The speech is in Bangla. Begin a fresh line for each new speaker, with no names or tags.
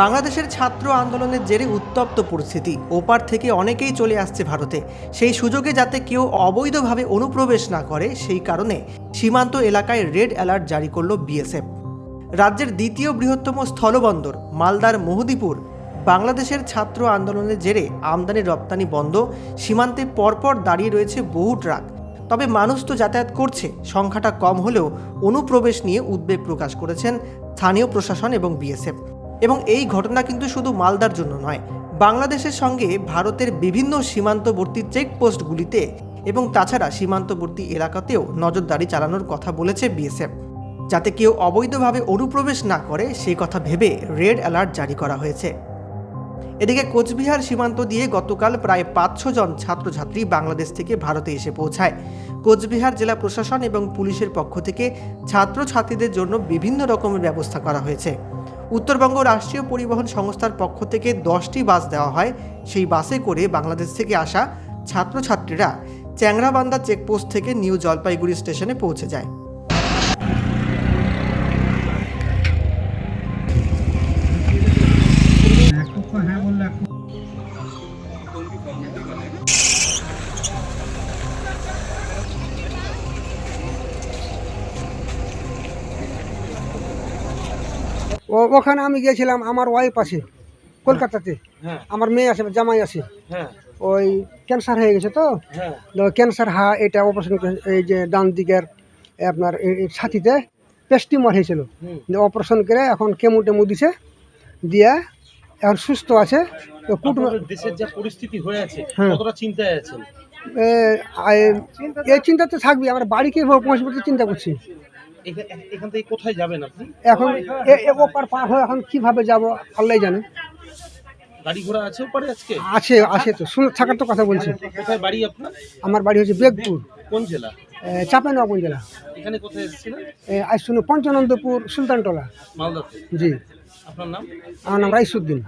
বাংলাদেশের ছাত্র আন্দোলনের জেরে উত্তপ্ত পরিস্থিতি। ওপার থেকে অনেকেই চলে আসছে ভারতে। সেই সুযোগে যাতে কেউ অবৈধভাবে অনুপ্রবেশ না করে, সেই কারণে সীমান্ত এলাকায় রেড অ্যালার্ট জারি করল বিএসএফ। রাজ্যের দ্বিতীয় বৃহত্তম স্থলবন্দর, মালদার মহদীপুর, বাংলাদেশের ছাত্র আন্দোলনের জেরে আমদানি রপ্তানি বন্ধ, সীমান্তে পরপর দাঁড়িয়ে রয়েছে বহু ট্রাক। তবে মানুষ তো যাতায়াত করছে, সংখ্যাটা কম হলেও অনুপ্রবেশ নিয়ে উদ্বেগ প্রকাশ করেছেন স্থানীয় প্রশাসন এবং বিএসএফ। এবং এই ঘটনা কিন্তু শুধু মালদার জন্য নয়, বাংলাদেশের সঙ্গে ভারতের বিভিন্ন সীমান্তবর্তী চেকপোস্টগুলিতে এবং তাছাড়া সীমান্তবর্তী এলাকাতেও নজরদারি চালানোর কথা বলেছে বিএসএফ। যাতে কেউ অবৈধভাবে অনুপ্রবেশ না করে সেই কথা ভেবে রেড অ্যালার্ট জারি করা হয়েছে। এদিকে কোচবিহার সীমান্ত দিয়ে গতকাল প্রায় পাঁচশো জন ছাত্রছাত্রী বাংলাদেশ থেকে ভারতে এসে পৌঁছায়। কোচবিহার জেলা প্রশাসন এবং পুলিশের পক্ষ থেকে ছাত্রছাত্রীদের জন্য বিভিন্ন রকমের ব্যবস্থা করা হয়েছে। উত্তরবঙ্গ রাষ্ট্রীয় পরিবহন সংস্থার পক্ষ থেকে দশটি বাস দেওয়া হয়। সেই বাসে করে বাংলাদেশ থেকে আসা ছাত্রছাত্রীরা চ্যাংরাবান্দা চেকপোস্ট থেকে নিউ জলপাইগুড়ি স্টেশনে পৌঁছে যায়।
ও ওখানে আমি গিয়েছিলাম আমার ওয়াইফ আছে কলকাতাতে।
হ্যাঁ।
আমার মেয়ে আছে জামাই আছে।
হ্যাঁ।
ওই ক্যান্সার হয়ে গেছে তো?
হ্যাঁ।
ক্যান্সার হা এটা অপারেশন এই যে ডান দিকের আপনার ছাতিতে পেস্টিমার হয়েছিল। অপারেশন করে এখন কেমো টেমো দিছে দিয়ে এখন সুস্থ আছে।
দেশের যা পরিস্থিতি হয়ে আছে
হ্যাঁ।
কতটা চিন্তায় আছেন?
এই চিন্তা তো থাকবে আমরা বাড়ি কীভাবে পৌঁছবো চিন্তা করছি।
এখান থেকে কোথায় যাবেন আপনি?
এখন ওপার পার হয়ে এখন কীভাবে যাব আল্লাহ জানে।
গাড়ি ঘোড়া আছে ওপারে আজকে?
আছে আছে তো। শুনে থাকার তো কথা বলছি।
কোথায় বাড়ি আপনার?
আমার বাড়ি হচ্ছে বেগপুর।
কোন জেলা?
চাপানগঞ্জ জেলা।
এখানে কোথায় এসেছিলেন?
আজ পঞ্চানন্দপুর সুলতানটোলা
মালদাতে।
জি।
আপনার নাম?
আমার নাম রাইসুদ্দিন।